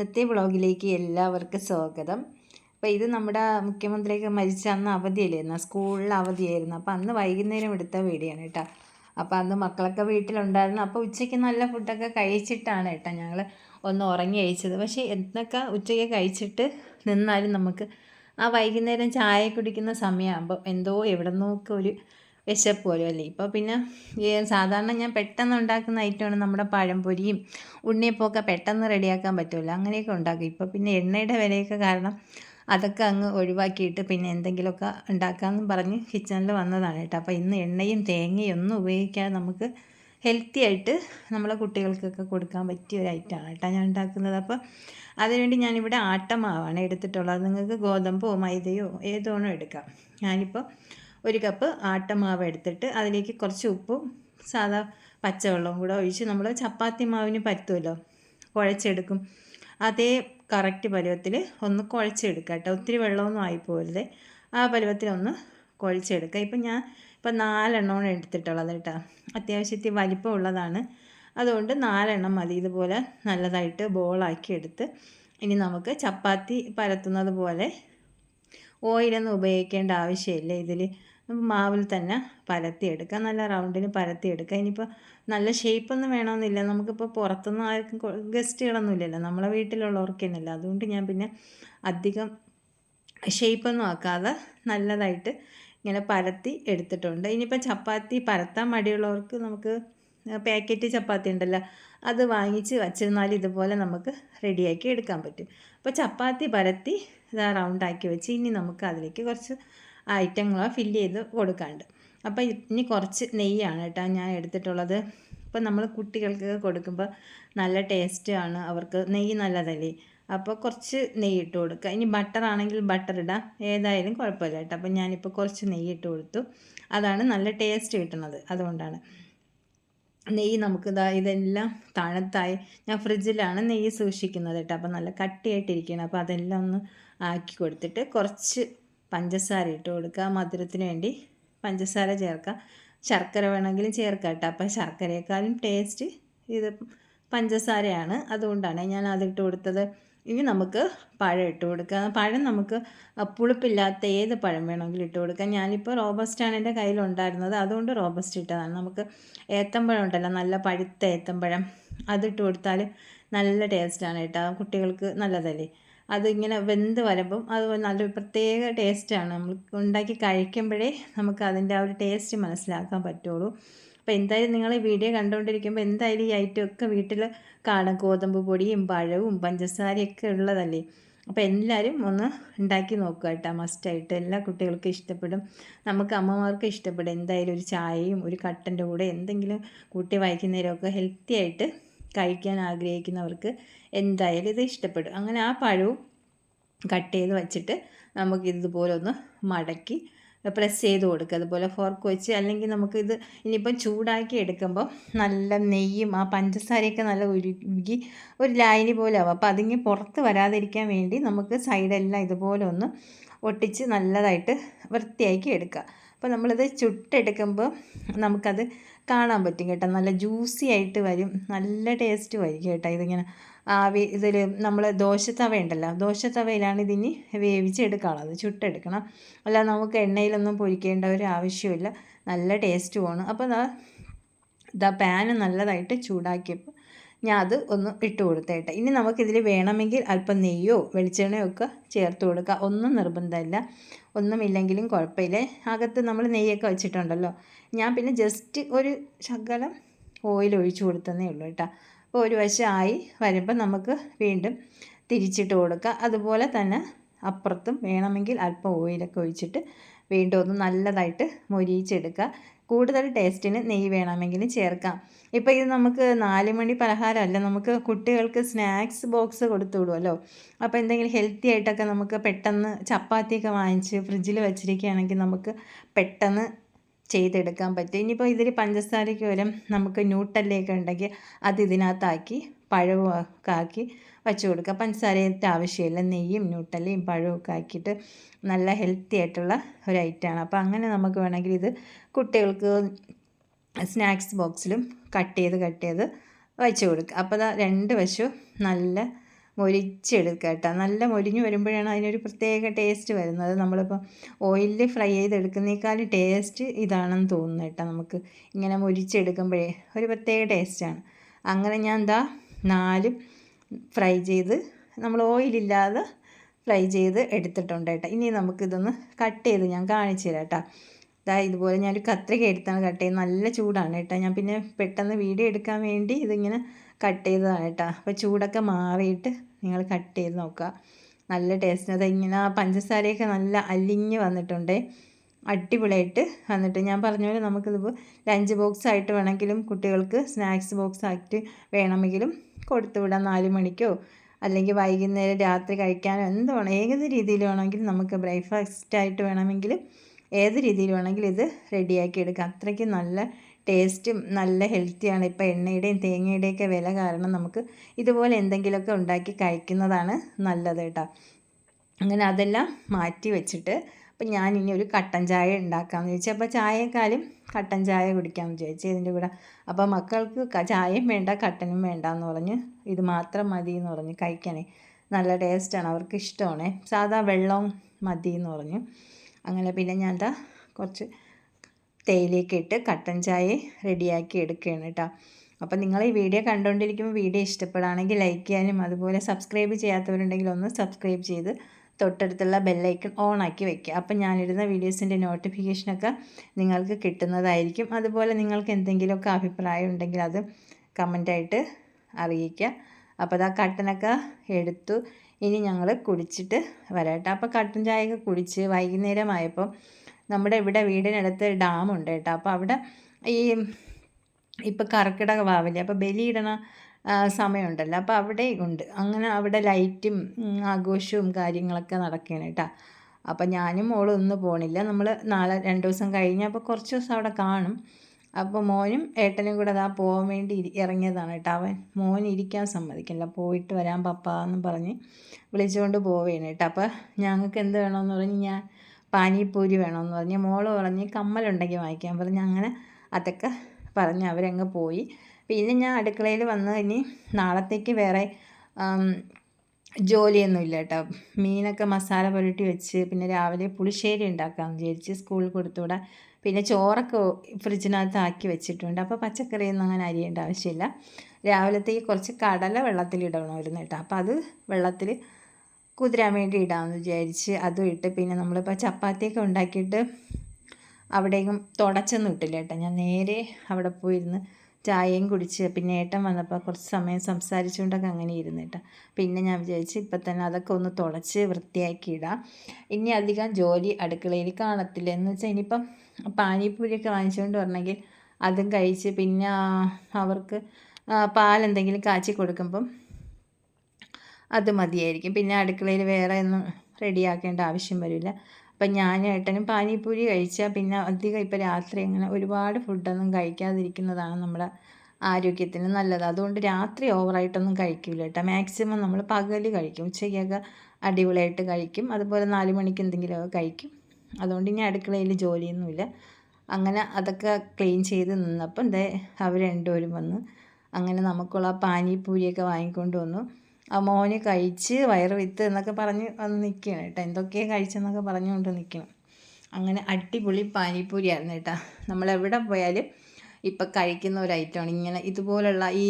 ഇന്നത്തെ വ്ളോഗിലേക്ക് എല്ലാവർക്കും സ്വാഗതം. അപ്പോൾ ഇത് നമ്മുടെ മുഖ്യമന്ത്രിയൊക്കെ മരിച്ച അന്ന് അവധിയല്ലായിരുന്നു സ്കൂളിൽ അവധിയായിരുന്നു. അപ്പോൾ അന്ന് വൈകുന്നേരം എടുത്ത വീടിയാണ് കേട്ടോ. അപ്പോൾ അന്ന് മക്കളൊക്കെ വീട്ടിലുണ്ടായിരുന്നു. അപ്പോൾ ഉച്ചയ്ക്ക് നല്ല ഫുഡൊക്കെ കഴിച്ചിട്ടാണ് കേട്ടോ ഞങ്ങൾ ഒന്ന് ഉറങ്ങി കഴിച്ചത് പക്ഷേ എന്തൊക്കെ ഉച്ചയ്ക്ക് കഴിച്ചിട്ട് നിന്നാലും നമുക്ക് ആ വൈകുന്നേരം ചായ കുടിക്കുന്ന സമയമാകുമ്പോൾ എന്തോ എവിടെ നിന്നൊക്കെ ഒരു വിശപ്പ് അല്ലേ? ഇപ്പോൾ പിന്നെ സാധാരണ ഞാൻ പെട്ടെന്ന് ഉണ്ടാക്കുന്ന ഐറ്റമാണ് നമ്മുടെ പഴംപൊരിയും ഉണ്ണിയപ്പമൊക്കെ പെട്ടെന്ന് റെഡിയാക്കാൻ പറ്റുമല്ലോ അങ്ങനെയൊക്കെ ഉണ്ടാക്കും. ഇപ്പോൾ പിന്നെ എണ്ണയുടെ വിലയൊക്കെ കാരണം അതൊക്കെ അങ്ങ് ഒഴിവാക്കിയിട്ട് പിന്നെ എന്തെങ്കിലുമൊക്കെ ഉണ്ടാക്കാമെന്നും പറഞ്ഞ് കിച്ചണിൽ വന്നതാണ് കേട്ടോ. അപ്പോൾ ഇന്ന് എണ്ണയും തേങ്ങയും ഒന്നും ഉപയോഗിക്കാതെ നമുക്ക് ഹെൽത്തി ആയിട്ട് നമ്മളെ കുട്ടികൾക്കൊക്കെ കൊടുക്കാൻ പറ്റിയ ഒരു ഐറ്റമാണ് കേട്ടോ ഞാൻ ഉണ്ടാക്കുന്നത്. അപ്പോൾ അതിനുവേണ്ടി ഞാനിവിടെ ആട്ടമാവാണ് എടുത്തിട്ടുള്ളത്. നിങ്ങൾക്ക് ഗോതമ്പോ മൈദയോ ഏതോണോ എടുക്കാം. ഞാനിപ്പോൾ ഒരു കപ്പ് ആട്ടമാവ് എടുത്തിട്ട് അതിലേക്ക് കുറച്ച് ഉപ്പും സാധാ പച്ചവെള്ളവും കൂടെ ഒഴിച്ച് നമ്മൾ ചപ്പാത്തി മാവിന് പറ്റുമല്ലോ കുഴച്ചെടുക്കും. അതേ കറക്റ്റ് പരുവത്തിൽ ഒന്ന് കുഴച്ചെടുക്കുക കേട്ടോ. ഒത്തിരി വെള്ളമൊന്നും ആയിപ്പോരുത് ആ പരുവത്തിലൊന്ന് കുഴച്ചെടുക്കുക. ഇപ്പം ഞാൻ ഇപ്പം നാലെണ്ണമാണ് എടുത്തിട്ടുള്ളത് കേട്ടോ. അത്യാവശ്യത്തിൽ വലിപ്പമുള്ളതാണ് അതുകൊണ്ട് നാലെണ്ണം മതി. ഇതുപോലെ നല്ലതായിട്ട് ബോളാക്കി എടുത്ത് ഇനി നമുക്ക് ചപ്പാത്തി പരത്തുന്നത് പോലെ ഓയിലൊന്നും ഉപയോഗിക്കേണ്ട ആവശ്യമില്ല. ഇതിൽ മാവിൽ തന്നെ പരത്തിയെടുക്കുക നല്ല റൗണ്ടിന് പരത്തിയെടുക്കുക ഇനിയിപ്പോൾ നല്ല ഷേപ്പൊന്നും വേണമെന്നില്ല. നമുക്കിപ്പോൾ പുറത്തുനിന്ന് ആർക്കും ഗസ്റ്റുകളൊന്നും ഇല്ലല്ലോ. നമ്മളെ വീട്ടിലുള്ളവർക്ക് തന്നെയല്ല അതുകൊണ്ട് ഞാൻ പിന്നെ അധികം ഷേപ്പൊന്നും ആക്കാതെ നല്ലതായിട്ട് ഇങ്ങനെ പരത്തി എടുത്തിട്ടുണ്ട്. ഇനിയിപ്പോൾ ചപ്പാത്തി പരത്താൻ മടിയുള്ളവർക്ക് നമുക്ക് പാക്കറ്റ് ചപ്പാത്തി ഉണ്ടല്ലോ. അത് വാങ്ങിച്ച് വച്ചിരുന്നാൽ ഇതുപോലെ നമുക്ക് റെഡിയാക്കി എടുക്കാൻ പറ്റും. അപ്പോൾ ചപ്പാത്തി പരത്തി ഇതാ റൗണ്ട് ആക്കി വെച്ച് ഇനി നമുക്ക് അതിലേക്ക് കുറച്ച് ഐറ്റങ്ങൾ ഫില്ല് ചെയ്ത് കൊടുക്കാണ്ട് അപ്പോൾ ഇനി കുറച്ച് നെയ്യാണ് കേട്ടോ ഞാൻ എടുത്തിട്ടുള്ളത്. ഇപ്പോൾ നമ്മൾ കുട്ടികൾക്ക് കൊടുക്കുമ്പോൾ നല്ല ടേസ്റ്റാണ് അവർക്ക് നെയ്യ് നല്ലതല്ലേ? അപ്പോൾ കുറച്ച് നെയ്യ് ഇട്ട് കൊടുക്കുക ഇനി ബട്ടർ ആണെങ്കിൽ ബട്ടർ ഇടാം. ഏതായാലും കുഴപ്പമില്ല കേട്ടോ. അപ്പോൾ ഞാനിപ്പോൾ കുറച്ച് നെയ്യ് ഇട്ട് കൊടുത്തു. അതാണ് നല്ല ടേസ്റ്റ് കിട്ടുന്നത്. അതുകൊണ്ടാണ്. നെയ്യ് നമുക്ക് ഇതാ ഇതെല്ലാം തണുത്തായി ഞാൻ ഫ്രിഡ്ജിലാണ് നെയ്യ് സൂക്ഷിക്കുന്നത് കേട്ടോ. അപ്പോൾ നല്ല കട്ടിയായിട്ടിരിക്കണം അപ്പോൾ അതെല്ലാം ഒന്ന് ആക്കി കൊടുത്തിട്ട് കുറച്ച് പഞ്ചസാര ഇട്ട് കൊടുക്കുക. മധുരത്തിന് വേണ്ടി പഞ്ചസാര ചേർക്കുക. ശർക്കര വേണമെങ്കിലും ചേർക്കാം കേട്ടോ. അപ്പോൾ ശർക്കരയേക്കാളും ടേസ്റ്റ് ഇത് പഞ്ചസാരയാണ്. അതുകൊണ്ടാണ് ഞാൻ അതിട്ട് കൊടുത്തത്. ഇനി നമുക്ക് പഴം ഇട്ട് കൊടുക്കാം. പഴം നമുക്ക് പുളിപ്പില്ലാത്ത ഏത് പഴം വേണമെങ്കിലും ഇട്ട് കൊടുക്കാം. ഞാനിപ്പോൾ റോബസ്റ്റാണ് എന്റെ കയ്യിലുണ്ടായിരുന്നത് അതുകൊണ്ട് റോബസ്റ്റ് ഇട്ടതാണ്. നമുക്ക് ഏത്തമ്പഴം ഉണ്ടല്ലോ നല്ല പഴുത്ത ഏത്തമ്പഴം അതിട്ട് കൊടുത്താൽ നല്ല ടേസ്റ്റാണ് കേട്ടോ. കുട്ടികൾക്ക് നല്ലതല്ലേ? അതിങ്ങനെ വെന്ത് വരുമ്പം അത് നല്ല പ്രത്യേക ടേസ്റ്റാണ് നമ്മൾ ഉണ്ടാക്കി കഴിക്കുമ്പോഴേ നമുക്ക് അതിന്റെ ആ ഒരു ടേസ്റ്റ് മനസ്സിലാക്കാൻ പറ്റുള്ളൂ. അപ്പോൾ എന്തായാലും നിങ്ങൾ ഈ വീഡിയോ കണ്ടുകൊണ്ടിരിക്കുമ്പോൾ എന്തായാലും ഈ ഐറ്റം ഒക്കെ വീട്ടിൽ കാണും. ഗോതമ്പ് പൊടിയും പഴവും പഞ്ചസാരയൊക്കെ ഉള്ളതല്ലേ? അപ്പോൾ എല്ലാവരും ഒന്ന് ഉണ്ടാക്കി നോക്കുക കേട്ടോ. മസ്റ്റായിട്ട് എല്ലാ കുട്ടികൾക്കും ഇഷ്ടപ്പെടും. നമുക്ക് അമ്മമാർക്കും ഇഷ്ടപ്പെടും. എന്തായാലും ഒരു ചായയും ഒരു കട്ടന്റെ കൂടെ എന്തെങ്കിലും കൂട്ടി വായിക്കുന്നവരൊക്കെ ഹെൽത്തി ആയിട്ട് കഴിക്കാൻ ആഗ്രഹിക്കുന്നവർക്ക് എന്തായാലും ഇത് ഇഷ്ടപ്പെടും. അങ്ങനെ ആ പഴവും കട്ട് ചെയ്ത് വച്ചിട്ട് നമുക്ക് ഇതുപോലെ ഒന്ന് മടക്കി പ്രസ് ചെയ്ത് കൊടുക്കുക. അതുപോലെ ഫോർക്ക് വെച്ച് അല്ലെങ്കിൽ നമുക്കിത് ഇനിയിപ്പം ചൂടാക്കി എടുക്കുമ്പോൾ നല്ല നെയ്യും ആ പഞ്ചസാരയൊക്കെ നല്ല ഉരുകി ഒരു ലായനി പോലെ ആവും. അപ്പോൾ അതിങ്ങി പുറത്ത് വരാതിരിക്കാൻ വേണ്ടി നമുക്ക് സൈഡെല്ലാം ഇതുപോലെ ഒന്ന് ഒട്ടിച്ച് നല്ലതായിട്ട് വൃത്തിയാക്കി എടുക്കുക. അപ്പോൾ നമ്മളിത് ചുട്ടെടുക്കുമ്പോൾ നമുക്കത് കാണാൻ പറ്റും കേട്ടോ. നല്ല ജ്യൂസി ആയിട്ട് വരും. നല്ല ടേസ്റ്റ് വരും കേട്ടോ ഇതിങ്ങനെ. ആവി ഇതിൽ നമ്മൾ ദോശത്തവ ഉണ്ടല്ലോ ദോശത്തവയിലാണ് ഇതിന് വേവിച്ചെടുക്കാനുള്ളത് ചുട്ടെടുക്കണം. അല്ല നമുക്ക് എണ്ണയിലൊന്നും പൊരിക്കേണ്ട ഒരു ആവശ്യമില്ല നല്ല ടേസ്റ്റ് പോകണം അപ്പോൾ ദാ പാൻ നല്ലതായിട്ട് ചൂടാക്കിയപ്പോൾ ഞാൻ അത് ഒന്ന് ഇട്ട് കൊടുത്തേട്ടെ. ഇനി നമുക്കിതിൽ വേണമെങ്കിൽ അല്പം നെയ്യോ വെളിച്ചെണ്ണയോ ഒക്കെ ചേർത്ത് കൊടുക്കുക ഒന്നും നിർബന്ധമില്ല ഒന്നുമില്ലെങ്കിലും കുഴപ്പമില്ല. അകത്ത് നമ്മൾ നെയ്യൊക്കെ വെച്ചിട്ടുണ്ടല്ലോ ഞാൻ പിന്നെ ജസ്റ്റ് ഒരു ശകലം ഓയിൽ ഒഴിച്ചു കൊടുത്തതേ ഉള്ളൂ കേട്ടോ. അപ്പോൾ ഒരു വശമായി വരുമ്പോൾ നമുക്ക് വീണ്ടും തിരിച്ചിട്ട് കൊടുക്കുക അതുപോലെ തന്നെ അപ്പുറത്തും വേണമെങ്കിൽ അല്പം ഓയിലൊക്കെ ഒഴിച്ചിട്ട് വീണ്ടും ഒന്ന് നല്ലതായിട്ട് മൊരിയിച്ചെടുക്കുക കൂടുതൽ ടേസ്റ്റിന് നെയ്യ് വേണമെങ്കിൽ ചേർക്കാം. ഇപ്പോൾ ഇത് നമുക്ക് നാല് മണി പലഹാരമല്ല നമുക്ക് കുട്ടികൾക്ക് സ്നാക്സ് ബോക്സ് കൊടുത്തു വിടുമല്ലോ അപ്പോൾ എന്തെങ്കിലും ഹെൽത്തി ആയിട്ടൊക്കെ നമുക്ക് പെട്ടെന്ന് ചപ്പാത്തിയൊക്കെ വാങ്ങിച്ച് ഫ്രിഡ്ജിൽ വെച്ചിരിക്കുകയാണെങ്കിൽ നമുക്ക് പെട്ടെന്ന് ചെയ്തെടുക്കാൻ പറ്റും. ഇനിയിപ്പോൾ ഇതിൽ പഞ്ചസാരയ്ക്ക് വരും നമുക്ക് ന്യൂട്ടല്ലയൊക്കെ ഉണ്ടെങ്കിൽ അത് ഇതിനകത്താക്കി പഴവുമൊക്കെ ആക്കി വെച്ച് കൊടുക്കുക. പഞ്ചസാരയുടെ ആവശ്യമില്ല. നെയ്യും ന്യൂട്ടല്ലയും പഴമൊക്കെ ആക്കിയിട്ട് നല്ല ഹെൽത്തി ആയിട്ടുള്ള ഒരു ഐറ്റമാണ് അപ്പോൾ അങ്ങനെ നമുക്ക് വേണമെങ്കിൽ ഇത് കുട്ടികൾക്ക് സ്നാക്സ് ബോക്സിലും കട്ട് ചെയ്ത് കട്ട് ചെയ്ത് വെച്ച് കൊടുക്കുക. അപ്പോൾ രണ്ട് വശവും നല്ല മൊരിച്ചെടുക്കുക കേട്ടോ നല്ല മൊരിഞ്ഞ് വരുമ്പോഴാണ് അതിനൊരു പ്രത്യേക ടേസ്റ്റ് വരുന്നത്. നമ്മളിപ്പോൾ ഓയിലിൽ ഫ്രൈ ചെയ്തെടുക്കുന്നേക്കാൾ ടേസ്റ്റ് ഇതാണെന്ന് തോന്നുന്നു കേട്ടോ നമുക്ക്. ഇങ്ങനെ മൊരിച്ചെടുക്കുമ്പോഴേ ഒരു പ്രത്യേക ടേസ്റ്റാണ് അങ്ങനെ ഞാൻ എന്താ നാലും ഫ്രൈ ചെയ്ത് നമ്മൾ ഓയിലില്ലാതെ ഫ്രൈ ചെയ്ത് എടുത്തിട്ടുണ്ട് കേട്ടോ. ഇനി നമുക്കിതൊന്ന് കട്ട് ചെയ്ത് ഞാൻ കാണിച്ചു തരാം കേട്ടോ. ഇതാ ഇതുപോലെ ഞാനൊരു കത്രിക എടുത്താണ് കട്ട് ചെയ്യുന്നത്. നല്ല ചൂടാണ് കേട്ടോ. ഞാൻ പിന്നെ പെട്ടെന്ന് വീഡിയോ എടുക്കാൻ വേണ്ടി ഇതിങ്ങനെ കട്ട് ചെയ്തതാണ് കേട്ടോ. അപ്പോൾ ചൂടൊക്കെ മാറിയിട്ട് നിങ്ങൾ കട്ട് ചെയ്ത് നോക്കുക. നല്ല ടേസ്റ്റ് അത് ഇങ്ങനെ ആ പഞ്ചസാരയൊക്കെ നല്ല അലിഞ്ഞ് വന്നിട്ടുണ്ട്. അടിപൊളിയായിട്ട് വന്നിട്ട് ഞാൻ പറഞ്ഞ പോലെ നമുക്കിതിപ്പോൾ ലഞ്ച് ബോക്സ് ആയിട്ട് വേണമെങ്കിലും കുട്ടികൾക്ക് സ്നാക്സ് ബോക്സ് ആയിട്ട് വേണമെങ്കിലും കൊടുത്തു വിടാം. നാല് മണിക്കോ അല്ലെങ്കിൽ വൈകുന്നേരം രാത്രി കഴിക്കാനോ എന്ത് വേണം ഏത് രീതിയിൽ വേണമെങ്കിലും നമുക്ക് ബ്രേക്ക്ഫാസ്റ്റ് ആയിട്ട് വേണമെങ്കിലും ഏത് രീതിയിൽ വേണമെങ്കിലും ഇത് റെഡിയാക്കി എടുക്കാം. അത്രയ്ക്ക് നല്ല ടേസ്റ്റും നല്ല ഹെൽത്തിയാണ്. ഇപ്പോൾ എണ്ണയുടെയും തേങ്ങയുടെയൊക്കെ വില കാരണം നമുക്ക് ഇതുപോലെ എന്തെങ്കിലുമൊക്കെ ഉണ്ടാക്കി കഴിക്കുന്നതാണ് നല്ലത് കേട്ടോ. അങ്ങനെ അതെല്ലാം മാറ്റി വെച്ചിട്ട് അപ്പം ഞാൻ ഇനി ഒരു കട്ടൻ ചായ ഉണ്ടാക്കാമെന്ന് ചോദിച്ചു അപ്പോൾ ചായക്കാലും കട്ടൻ ചായ കുടിക്കാമെന്ന് ചോദിച്ചു ഇതിന്റെ കൂടെ. അപ്പോൾ മക്കൾക്ക് ചായയും വേണ്ട കട്ടനും വേണ്ട എന്ന് പറഞ്ഞ് ഇത് മാത്രം മതി എന്ന് പറഞ്ഞ് കഴിക്കണേ. നല്ല ടേസ്റ്റാണ് അവർക്ക് ഇഷ്ടമാണ് സാധാ വെള്ളവും മതി എന്ന് പറഞ്ഞു. അങ്ങനെ പിന്നെ ഞാൻ എന്താ കുറച്ച് തേയിലേക്ക് ഇട്ട് കട്ടൻ ചായ റെഡിയാക്കി എടുക്കുകയാണ് കേട്ടോ. അപ്പം നിങ്ങൾ ഈ വീഡിയോ കണ്ടുകൊണ്ടിരിക്കുമ്പോൾ വീഡിയോ ഇഷ്ടപ്പെടുകയാണെങ്കിൽ ലൈക്ക് ചെയ്യാനും അതുപോലെ സബ്സ്ക്രൈബ് ചെയ്യാത്തവരുണ്ടെങ്കിൽ ഒന്ന് സബ്സ്ക്രൈബ് ചെയ്ത് തൊട്ടടുത്തുള്ള ബെല്ലൈക്കൺ ഓൺ ആക്കി വെക്കുക. അപ്പം ഞാനിടുന്ന വീഡിയോസിന്റെ നോട്ടിഫിക്കേഷനൊക്കെ നിങ്ങൾക്ക് കിട്ടുന്നതായിരിക്കും. അതുപോലെ നിങ്ങൾക്ക് എന്തെങ്കിലുമൊക്കെ അഭിപ്രായം ഉണ്ടെങ്കിൽ അത് കമന്റായിട്ട് അറിയിക്കുക. അപ്പോൾ അതാ കട്ടനൊക്കെ എടുത്തു. ഇനി ഞങ്ങൾ കുടിച്ചിട്ട് വരാം അപ്പോൾ കട്ടൻ ചായയൊക്കെ കുടിച്ച് വൈകുന്നേരമായപ്പോൾ നമ്മുടെ ഇവിടെ വീടിനടുത്ത് ഡാമുണ്ട് കേട്ടോ. അപ്പോൾ അവിടെ ഈ ഇപ്പം കർക്കിടക വാവില്ലേ അപ്പോൾ ബലിയിടണ സമയമുണ്ടല്ലോ. അപ്പോൾ അവിടെ ഉണ്ട് അങ്ങനെ അവിടെ ലൈറ്റും ആഘോഷവും കാര്യങ്ങളൊക്കെ നടക്കുകയാണ് കേട്ടോ. അപ്പം ഞാനും മോളും ഒന്നും പോണില്ല. നമ്മൾ നാളെ രണ്ട് ദിവസം കഴിഞ്ഞപ്പോൾ കുറച്ച് ദിവസം അവിടെ കാണും. അപ്പോൾ മോനും ഏട്ടനും കൂടെ അതാ പോകാൻ വേണ്ടി ഇറങ്ങിയതാണ് കേട്ടോ. അവൻ മോൻ ഇരിക്കാൻ സമ്മതിക്കില്ല. പോയിട്ട് വരാൻ പപ്പ എന്ന് പറഞ്ഞ് വിളിച്ചുകൊണ്ട് പോവുകയാണ് കേട്ടോ. അപ്പോൾ ഞങ്ങൾക്ക് എന്ത് വേണമെന്ന് പറഞ്ഞ് ഞാൻ പാനിപ്പൂരി വേണമെന്ന് പറഞ്ഞ് മോൾ പറഞ്ഞ് കമ്മലുണ്ടെങ്കിൽ വാങ്ങിക്കാൻ പറഞ്ഞ് അങ്ങനെ അതൊക്കെ പറഞ്ഞ് അവരങ്ങ് പോയി. പിന്നെ ഞാൻ അടുക്കളയിൽ വന്ന് ഇനി നാളത്തേക്ക് വേറെ ജോലിയൊന്നും ഇല്ല കേട്ടോ. മീനൊക്കെ മസാല പുരട്ടി വെച്ച് പിന്നെ രാവിലെ പുളിശ്ശേരി ഉണ്ടാക്കാമെന്ന് വിചാരിച്ച് സ്കൂളിൽ കൊടുത്തുവിടാൻ പിന്നെ ചോറൊക്കെ ഫ്രിഡ്ജിനകത്ത് ആക്കി വെച്ചിട്ടുണ്ട്. അപ്പോൾ പച്ചക്കറിയൊന്നും അങ്ങനെ അരിയേണ്ട ആവശ്യമില്ല. രാവിലത്തേക്ക് കുറച്ച് കടല വെള്ളത്തിലിടണമായിരുന്നു കേട്ടോ. അപ്പോൾ അത് വെള്ളത്തിൽ കുതിരാൻ വേണ്ടി ഇടാമെന്ന് വിചാരിച്ച് അതും ഇട്ട് പിന്നെ നമ്മളിപ്പോൾ ചപ്പാത്തിയൊക്കെ ഉണ്ടാക്കിയിട്ട് അവിടേക്കും തുടച്ചൊന്നും ഇട്ടില്ല കേട്ടോ. ഞാൻ നേരെ അവിടെ പോയിരുന്ന് ചായയും കുടിച്ച് പിന്നെ ഏട്ടൻ വന്നപ്പോൾ കുറച്ച് സമയം സംസാരിച്ചുകൊണ്ടൊക്കെ അങ്ങനെ ഇരുന്ന് കേട്ടോ. പിന്നെ ഞാൻ വിചാരിച്ച് ഇപ്പം തന്നെ അതൊക്കെ ഒന്ന് തുടച്ച് വൃത്തിയാക്കി ഇടാം. ഇനി അധികം ജോലി അടുക്കളയിൽ കാണത്തില്ല. എന്ന് വെച്ചാൽ ഇനിയിപ്പം പാനിപ്പൂരിയൊക്കെ വാങ്ങിച്ചുകൊണ്ട് വരണമെങ്കിൽ അതും കഴിച്ച് പിന്നെ അവർക്ക് പാലെന്തെങ്കിലും കാച്ചി കൊടുക്കുമ്പം അത് മതിയായിരിക്കും. പിന്നെ അടുക്കളയിൽ വേറെ ഒന്നും റെഡിയാക്കേണ്ട ആവശ്യം വരില്ല. അപ്പം ഞാൻ ഏട്ടനും പാനിപ്പൂരി കഴിച്ചാൽ പിന്നെ അധികം ഇപ്പോൾ രാത്രി അങ്ങനെ ഒരുപാട് ഫുഡൊന്നും കഴിക്കാതിരിക്കുന്നതാണ് നമ്മുടെ ആരോഗ്യത്തിന് നല്ലത്. അതുകൊണ്ട് രാത്രി ഓവറായിട്ടൊന്നും കഴിക്കില്ല കേട്ടോ. മാക്സിമം നമ്മൾ പകൽ കഴിക്കും. ഉച്ചയ്ക്കൊക്കെ അടിപൊളിയായിട്ട് കഴിക്കും. അതുപോലെ നാല് മണിക്ക് എന്തെങ്കിലുമൊക്കെ കഴിക്കും. അതുകൊണ്ട് ഇനി അടുക്കളയിൽ ജോലിയൊന്നുമില്ല. അങ്ങനെ അതൊക്കെ ക്ലീൻ ചെയ്ത് നിന്നപ്പോൾ ദേ അവർ രണ്ടുപേരും വന്ന് അങ്ങനെ നമുക്കുള്ള പാനിപ്പൂരിയൊക്കെ വാങ്ങിക്കൊണ്ട് വന്നു. മോന് കഴിച്ച് വയറ് വിത്ത് എന്നൊക്കെ പറഞ്ഞ് വന്ന് നിൽക്കുകയാണ് കേട്ടോ. എന്തൊക്കെയാണ് കഴിച്ചെന്നൊക്കെ പറഞ്ഞുകൊണ്ട് നിൽക്കണം. അങ്ങനെ അടിപൊളി പാനിപ്പൂരി ആയിരുന്നു കേട്ടോ. നമ്മളെവിടെ പോയാലും ഇപ്പം കഴിക്കുന്ന ഒരു ഐറ്റമാണ്. ഇങ്ങനെ ഇതുപോലുള്ള ഈ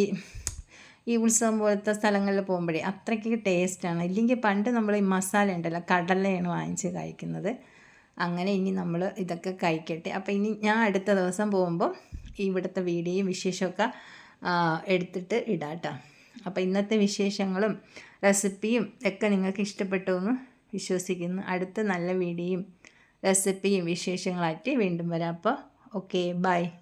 ഈ ഉത്സവം പോലത്തെ സ്ഥലങ്ങളിൽ പോകുമ്പോഴേ അത്രയ്ക്ക് ടേസ്റ്റാണ്. ഇല്ലെങ്കിൽ പണ്ട് നമ്മൾ ഈ മസാല ഉണ്ടല്ലോ കടലയാണ് വാങ്ങിച്ച് കഴിക്കുന്നത്. അങ്ങനെ ഇനി നമ്മൾ ഇതൊക്കെ കഴിക്കട്ടെ. അപ്പോൾ ഇനി ഞാൻ അടുത്ത ദിവസം പോകുമ്പോൾ ഇവിടുത്തെ വീഡിയോയും വിശേഷമൊക്കെ എടുത്തിട്ട് ഇടാം കേട്ടോ. അപ്പോൾ ഇന്നത്തെ വിശേഷങ്ങളും റെസിപ്പിയും ഒക്കെ നിങ്ങൾക്ക് ഇഷ്ടപ്പെട്ടു എന്ന് വിശ്വസിക്കുന്നു. അടുത്ത നല്ല വീഡിയോയും റെസിപ്പിയും വിശേഷങ്ങളായിട്ട് വീണ്ടും വരാം. അപ്പോൾ ഓക്കെ ബൈ